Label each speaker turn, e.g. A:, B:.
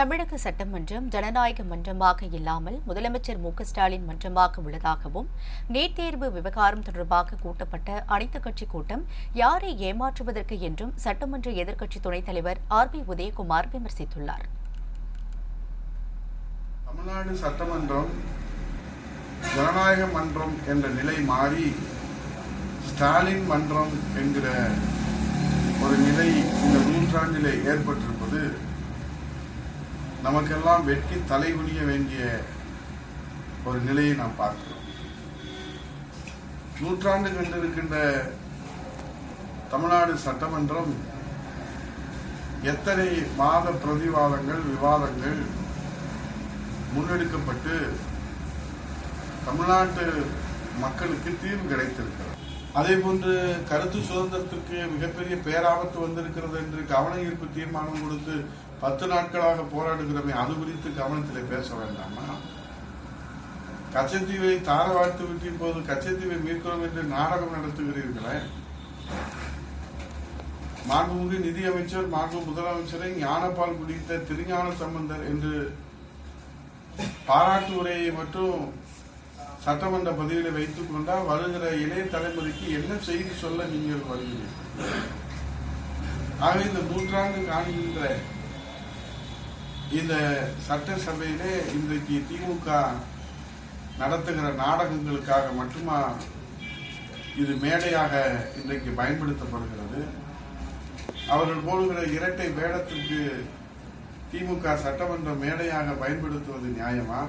A: தமிழக சட்டமன்றம் ஜனநாயக மன்றமாக இல்லாமல் முதலமைச்சர் மு ஸ்டாலின் மன்றமாக உள்ளதாகவும் நீட் தேர்வு விவகாரம் தொடர்பாக கூட்டப்பட்ட அனைத்துக் கட்சி கூட்டம் யாரை ஏமாற்றுவதற்கு என்றும் சட்டமன்ற எதிர்க்கட்சி துணைத் தலைவர் ஆர் பி உதயகுமார் விமர்சித்துள்ளார்.
B: தமிழ்நாடு சட்டமன்றம் ஜனநாயக மன்றம் என்ற நிலை மாறி ஸ்டாலின் மன்றம் என்கிற ஒரு நிலை இந்த மூன்றாண்டிலே ஏற்பட்டிருப்பது நமக்கெல்லாம் வெட்கி தலைகுனிய வேண்டிய ஒரு நிலையை நாம் பார்க்கிறோம். நூற்றாண்டு கண்டிருக்கின்ற தமிழ்நாடு சட்டமன்றம் எத்தனை மாத பிரதிவாதங்கள் விவாதங்கள் முன்னெடுக்கப்பட்டு தமிழ்நாட்டு மக்களுக்கு தீர்வு கிடைத்திருக்கிறது? அதே போன்று கருத்து சுதந்திரத்திற்கு மிகப்பெரிய பேராபத்து வந்திருக்கிறது என்று கவன ஈர்ப்பு தீர்மானம் கொடுத்து பத்து நாட்களாக போராடுகிறோமே அது குறித்து கவனத்தில் பேச வேண்டாமா? கச்சத்தீவை தாரவாழ்த்து விட்டு இப்போது கச்சத்தீவை மீட்கிறோம் என்று நாடகம் நடத்துகிறீர்களே. மாண்புமிகு நிதியமைச்சர் மாண்பு முதலமைச்சரை ஞானப்பால் குடித்த திருஞான சம்பந்தர் என்று பாராட்டு உரையை மட்டும் சட்டமன்ற பதிவில் வைத்துக் கொண்டால் வருகிற இளைய தலைமுறைக்கு என்ன செய்தி சொல்ல நீங்கள் வருகிறீர்கள்? ஆக இந்த நூற்றாண்டு காண்கின்ற இந்த சட்டசபையிலே இன்றைக்கு திமுக நடத்துகிற நாடகங்களுக்காக மட்டுமா இது மேடையாக இன்றைக்கு பயன்படுத்தப்படுகிறது? அவர்கள் போடுகிற இரட்டை வேடத்திற்கு திமுக சட்டமன்ற மேடையாக பயன்படுத்துவது நியாயமா?